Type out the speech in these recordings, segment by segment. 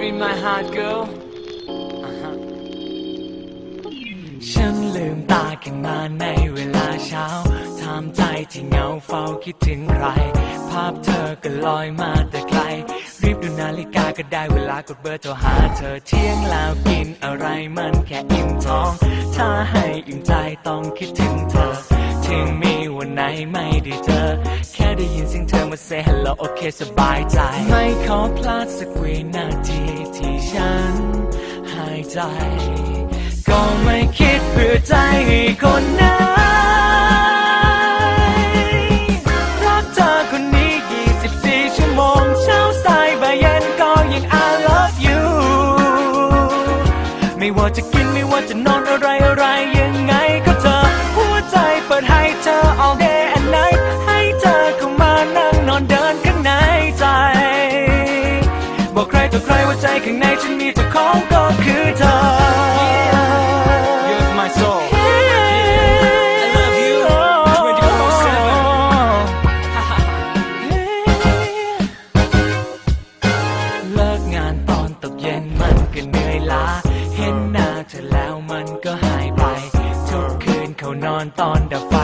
in my heart girl ฉันลืมตาขึ้นมาในเวลาเช้าทำใจที่เหงาเฝ้าคิดถึงใคร ภาพเธอก็ลอยมาแต่ไกล รีบดูนาฬิกาก็ได้เวลากดเบอร์โทรหาเธอเที่ยงแล้วกินอะไรมันแค่อิ่มท้อง ถ้าให้อิ่มใจต้องคิดถึงเธอ say hello โอเคสบายใจ ไม่ขอพลาดสักวินาทีที่ฉันหายใจ ก็ไม่คิดเพื่อใจให้คนไหนรักเธอคนนี้ 24 ชั่วโมง เช้าสายบ่ายเย็นก็ยัง I love you ไม่ว่าจะกิน ใจข้างในฉันมีเจ้าของก็คือเธอ You're my soul I love you เลิกงานตอนตกเย็นมันก็เหนื่อยล้า เห็นหน้าเธอแล้วมันก็หายไป ทุกคืนเขานอนตอนดับไฟ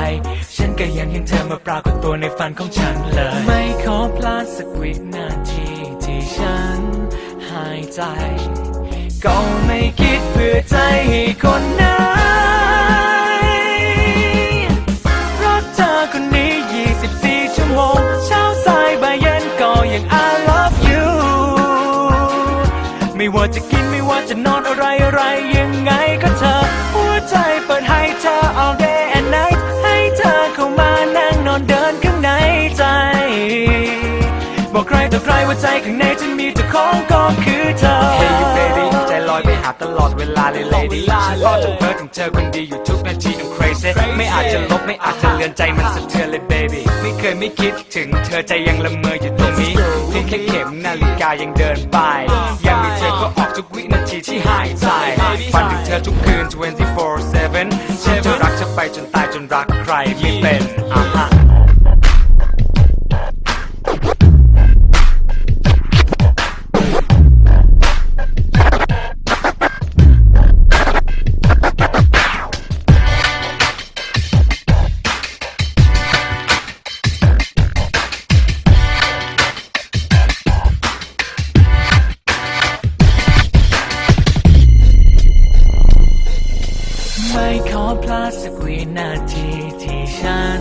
ฉันก็ยังเห็นเธอมาปรากฏตัวในฝันของฉันเลย ไม่ขอพลาดสักวินาทีที่ฉัน ใจ ก็ไม่คิดเพื่อใจให้คนไหนรักเธอคนนี้ 24 ชั่วโมง เช้าสายบ่ายเย็นก็ยัง I love you ไม่ว่าจะกินไม่ว่าจะนอนอะไรอะไรยังไงก็เธอ หัวใจเปิดให้เธอ all day and night ให้เธอเข้ามานั่งนอนเดินข้างในใจ บอกใครต่อใครว่าใจข้างในฉันมีเจ้าของก็คือ เวลาเลย lady ฉันก็จะเพ้อถึงเธอคนดีอยู่ทุกนาที I'm crazy ไม่อาจจะลบไม่อาจจะเลือนใจมันสะเทือนเลย baby ไม่เคยไม่คิดถึงเธอใจยังละเมออยู่ตรงนี้เพียงแค่เข็มนาฬิกายังเดินไปยังมีเธอก็ออกทุกวินาทีที่หายใจฝันถึงเธอทุกคืน 24/7ฉันจะรักเธอไปจนตายจนรักใครไม่เป็นอะฮะ สักวินาทีที่ฉัน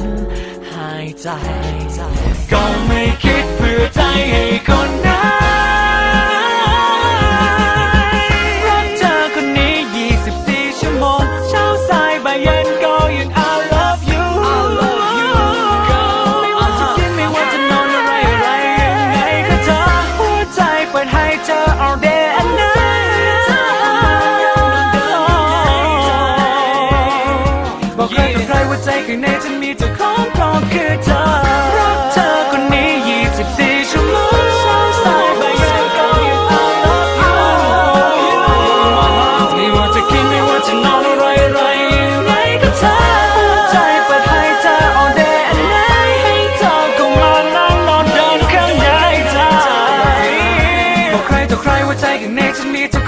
หายใจ ก็ไม่คิดเพื่อใจให้ค me to